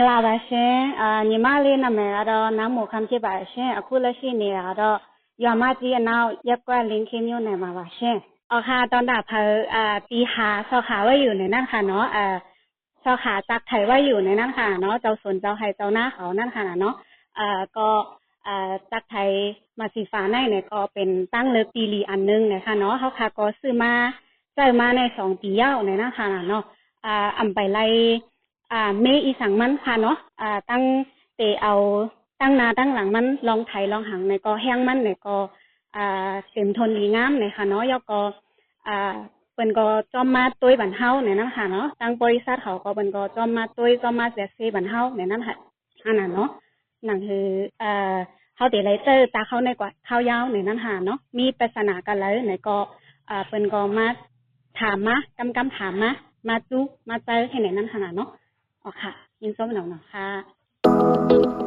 ္ဂလာပါရှင်အာညီမလေးနာမည်ကတော့နမ်းမိုခမ်းဖြစ်ပါရှင်အခုလက်ရှိနေရတော့ရွာမကြီးအနောက်ရက်ကွက်လင်းခင်းမြို့နယ်မှာပါရှင်အော်ค่ะตอนดับเพลิงอ่าตีหาสอขาว่าอยู่ในนั่นค่ะเนาะอ่าสอขาจักไถว่าอยู่ในนั่นค่ะเนาะเจ้าสนเจ้าไห้เจ้าหน้าเขานั่นค่ะเนาะอ่าก็อ่าจักไทยมาสีฟ้าในเนี่ยก็เป็นตั้งเลิกปีลีอันนึงนะคะเนาะเขาค่ะก็ซื้อมาใส่มาในสองปียาวในนั่นค่ะเนาะอ่าอำไปไล่ อ่าเมอีสังมันค่ะเนาะอ่าตั้งเตเอาตั้งนาตั้งหลังมันลองไถลองหังในก็แห้งมันในก็อ่าเต็มทนดีงามในค่ะเนาะยกก็อ่าเปิ้นก็จอมมาตุ้ยบันเฮาในนั้นค่ะเนาะตั้งบริษัทเขาก็เปิ้นก็จอมมาตุ้ยจอมมาเสียซีบันเฮาในนั้นค่ะอันนั้นเนาะหนั่นคืออ่อเขาเดี๋ยวเลยเจอตาเขาในกว่าข้าวยาวในนั้นหาเนาะมีปริศนากันเลยในก็อ่าเปิ้นก็มาถามมากำกำถามมามาจูมาเจอให้ในนั้นขนาดเนาะ อ๋อค่ะ ยินส้มหนองหนองค่ะ